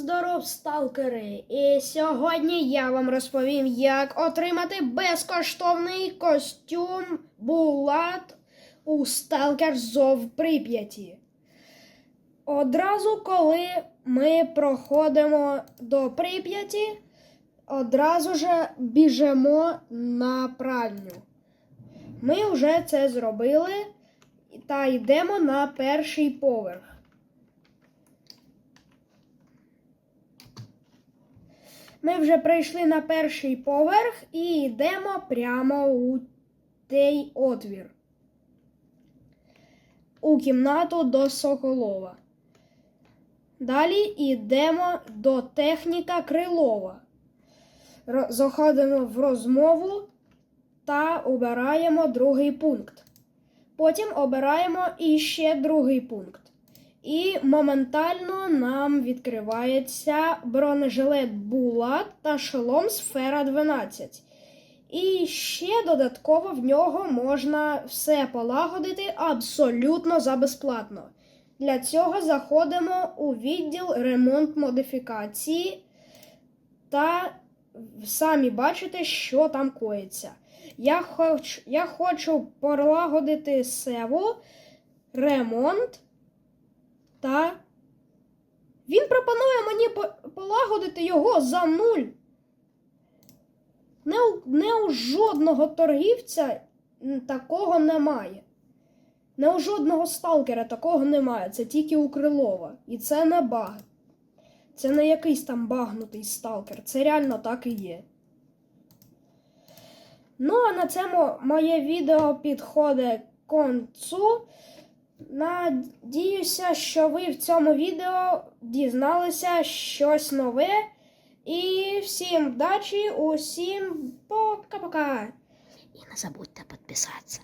здоров, сталкери! І сьогодні я вам розповім, як отримати безкоштовний костюм Булат у Сталкер Зов Прип'яті. Одразу, коли ми проходимо до Прип'яті, одразу же біжимо на пральню. Ми вже це зробили та йдемо на перший поверх. Ми вже прийшли на перший поверх і йдемо прямо у той отвір. У кімнату до Соколова. Далі йдемо до техніка Крилова. Заходимо в розмову та обираємо другий пункт. Потім обираємо іще другий пункт. І моментально нам відкривається бронежилет Булат та шолом Сфера 12. І ще додатково в нього можна все полагодити абсолютно за безплатно. Для цього заходимо у відділ ремонт модифікації та самі бачите, що там коїться. Я, хоч, я хочу полагодити севу, ремонт. Та він пропонує мені по- полагодити його за нуль. Не у, не у жодного торгівця такого немає. Не у жодного сталкера такого немає. Це тільки у Крилова. І це не баг. Це не якийсь там багнутий сталкер. Це реально так і є. Ну, а на цьому моє відео підходить концу. Надіюся, що ви в цьому відео дізналися щось нове. І всім вдачі, усім пока-пока. І не забудьте підписатися.